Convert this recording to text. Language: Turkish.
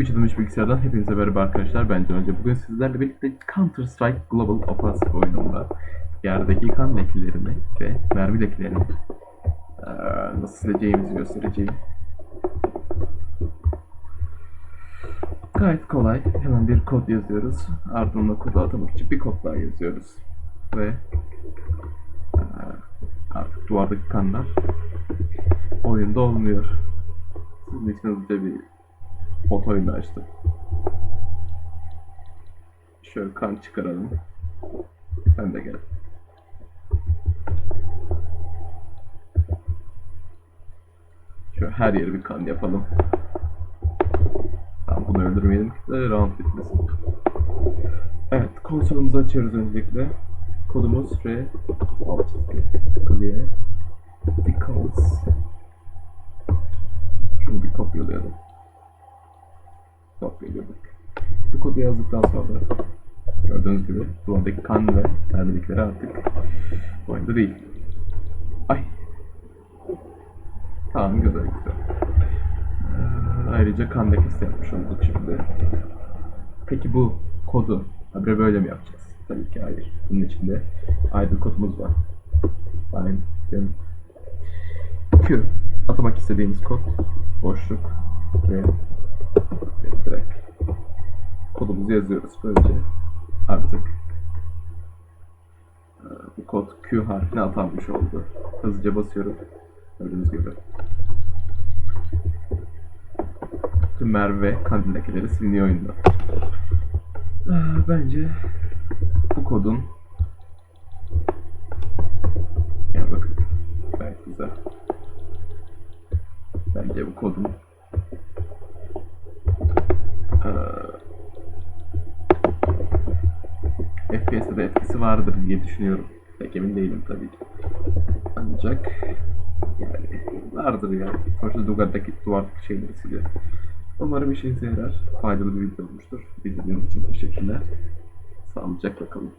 3 adım 3 bilgisayardan hepinize merhaba arkadaşlar. Ben Can Hoca. Bugün sizlerle birlikte Counter Strike Global Offensive oyununda yerdeki kan lekelerini ve mermi lekelerini eee, nasıl sileceğimizi göstereceğim. Gayet kolay. Hemen bir kod yazıyoruz. Ardından kodu atamak için bir kod daha yazıyoruz. Ve artık duvardaki kanlar oyunda olmuyor. Sizin için bir bot oyunu açtım. Şöyle kan çıkaralım. Sen de gel. Şöyle her yeri bir kan yapalım. Tamam bunu öldürmeyelim ki de round bitmesin. Evet konsolumuzu açıyoruz öncelikle. Kodumuz R alt çizgi clear decals Şunu bir kopyalayalım. Kopyaladık. Bu kodu yazdıktan sonra gördüğünüz gibi duvardaki kan ve mermilikleri artık oyunda değil. Ay. Tamam güzel güzel. Ee, ayrıca kan lekesi yapmış olduk şimdi. Peki bu kodu habire böyle mi yapacağız? Tabii ki hayır. Bunun içinde ayrı bir kodumuz var. Fine. Then Q atamak istediğimiz kod boşluk ve, kodumuzu yazıyoruz böylece artık e, bu kod Q harfine atanmış oldu. Hızlıca basıyorum. Gördüğünüz gibi. Tüm mermi ve kandil lekeleri siliniyor oyunda. Ee, Bence bu kodun yani bakın gayet güzel. Bence bu kodun FPS'e de etkisi vardır diye düşünüyorum. Pek emin değilim tabii ki. Ancak yani vardır yani. Sonuçta duvardaki, duvardaki şeyleri siliyor. Umarım işinize yarar. Faydalı bir video olmuştur. İzlediğiniz için teşekkürler. Sağlıcakla kalın.